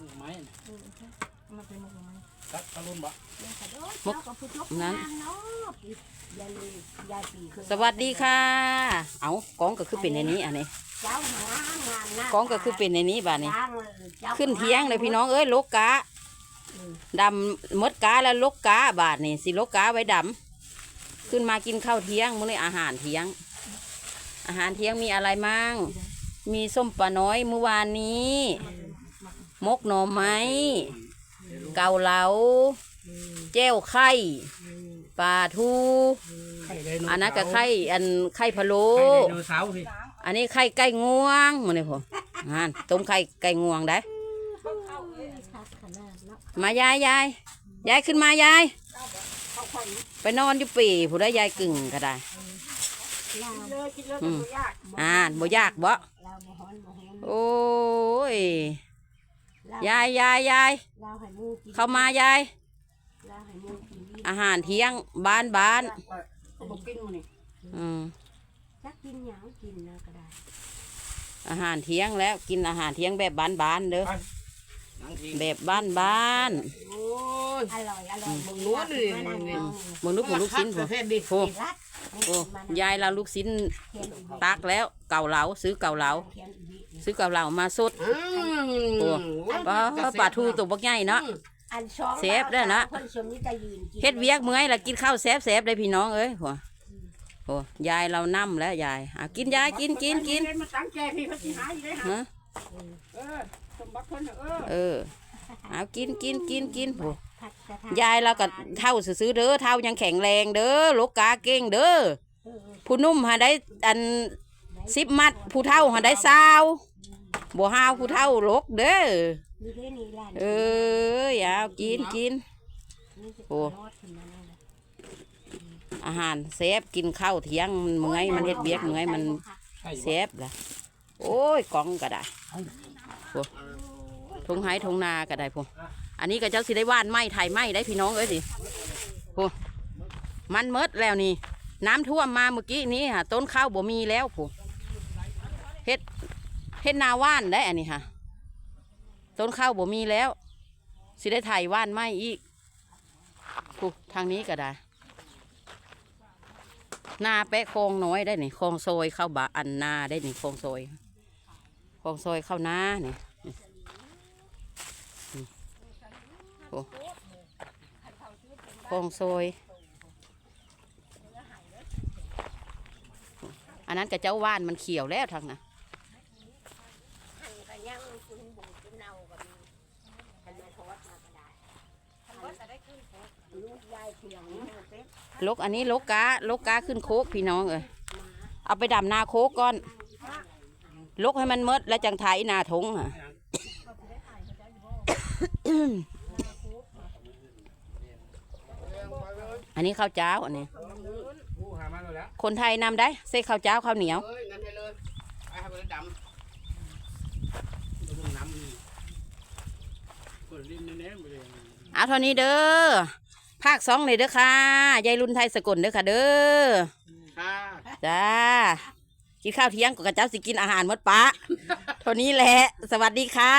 ลูกไม้น่ะเออมาเป็นมุกไหมตักตะลุนบ่เดี๋ยวขอโทษเจ้ากับผู้ชมนั้นงานเนาะยายเลยยายปีเคยสวัสดีค่ะ เอากองก็คือเป็นในนี้อันนี้เจ้าหางานนะกองก็คือเป็นในนี้บาดนี้ จ้างเลยจ้ขึ้นเทียงเลยพี่น้องเอ้ยลกกาเออดำมดกาแล้วลกกาบาดนี่สิลกกาไว้ดำขึ้นมากินข้าวเที่ยงมื้อนี้อาหารเที่ยง อาหารเที่ยงมีอะไรมั่งมีส้มปลาน้อยเมื่อวานนี้ มกหน่อไม้ เกาเหลาแจ้วไข่ปลาทูไข่ไดโนอันนั้นก็ไข่อันไข่พะโล้ไข่ไดโนเสาร์พี่อันนี้ไข่ไก่งวงมื้อนี้ผมอ่านต้มไข่ไก่งวงได้ชักขนาดเนาะมายายยายยายขึ้นมายายไปนอนอยู่ปีผู้ได้ยายกึ่งก็ได้ลาวเลยกินเลยอืมบ่ยากอ่านบ่ยากบ่ลาวบ่ฮ้อนบ่แห้งโอ้ยลาว ยายยายยายลาวให้หมูกินเข้ามายาย ลาวให้หมูกินอาหารเที่ยงบ้านบ้านก็บ่กินมื้อนี้อืมจักกินหยังกินนะก็ได้อาหารเที่ยงแล้วกินอาหารเที่ยงแบบบ้านบ้านๆเด้อหนังทีแบบบ้านบ้านโอ้ยอร่อยอร่อยมึงรู้ดิมานั่งนี่เอาๆมึงลูกมึงลูกชิ้นปบ่ระเภทดิโอ้รัดโอ้ยายเราลูกชิ้นเทียนอีกตักแล้วเก่าเหลาซื้อเก่าเหลาเทียนอีกซื้อเก่าเหลามาสดอืม โอ้ปลาปลาทูตัวบักใหญ่เนาะ อันสองเซฟด้วยนะ คนสมนี่จะยืนกินเฮ็ดเวียกเมื่อยแล้วกินข้าวแซ่บแซ่บๆเลยพี่น้องเอ้ยหัวโอ้ยายเรานํแล้วยายอะกินยายกินกินกินเล่มาตั้งใจพี่เขาสิหาอยู่ได้หาฮะเออสมบัติเพิ่นน่ะเออเออเอากินกินกินกินโอ้ผัดกระทะยายเราก็เท่าซื้อๆเด้อเท่ายังแข็งแรงเด้อลูกกาเก่งเด้อเออผู้นุ่มหาได้อันสิบมัดผู้เท่าหาได้ซาว บ่ห้าวผู้เท่าลกเด้อนี่เด้นี่ร้านเอออย่าเอากินกิน นี่จะโอ้รอดขึ้นมานั่นแหละอาหารเซฟกินข้าวเที่ยงมันเมื่อยมันเฮ็ดเวียกเมื่อยมันไข่เซฟล่ะโอ้ยกล่องก็ได้โอ้ทงไห้ทงนาก็ได้พวกอันนี้ก็เจ้าสิได้ว่านไม้ไถไม้ได้พี่น้องเอ้ยสิพวกมันเมดแล้วนี่ น้ำท่วมมาเมื่อกี้นี้ค่ะต้นข้าวบ่มีแล้วพวกเฮ็ด เฮ็ดนาว่านได้อันนี้ค่ะ ต้นข้าวบ่มีแล้ว สิได้ไถว่านไม้อีกพวกทางนี้ก็ได้ นาแปะคลองน้อยได้นี่คลองซอยเข้าบาอันนาได้นี่คลองซอยคลองซอยเข้านานี่นี่โอ้คลองซอยอันนั้นกับเจ้าว่านมันเขียวแล้วทางน่ะ หั่นก็ยังคุณบุญคุณเนาก็มีหั่นมาทอดมาก็ได้หั่นว่าจะได้ขึ้น ลูกอันนี้ลกกาลกกาขึ้นโคกพี่น้องเอ้ยเอาไปดำนาโคกก่อน ลกให้มันหมดแล้วจังไถนาทงอะอันนี้ข้าวเจ้าอันนี้ คนไทยนำได้ใส่ข้าวเจ้าข้าวเหนียวเอ้ยนั่นไปเลยไปให้มันดำดูน้ำนี่เปิดลิ้นแน่ๆไปเลยเอาเท่านี้เด้อ ภาคสองเลยเด้อค่ะยายรุ่นไทยสกลเด้อค่ะ เด้อค่ะจ้ากินข้าวเที่ยงกับเจ้าสิกินอาหารหมดปะเท่านี้แหละ สวัสดีค่ะ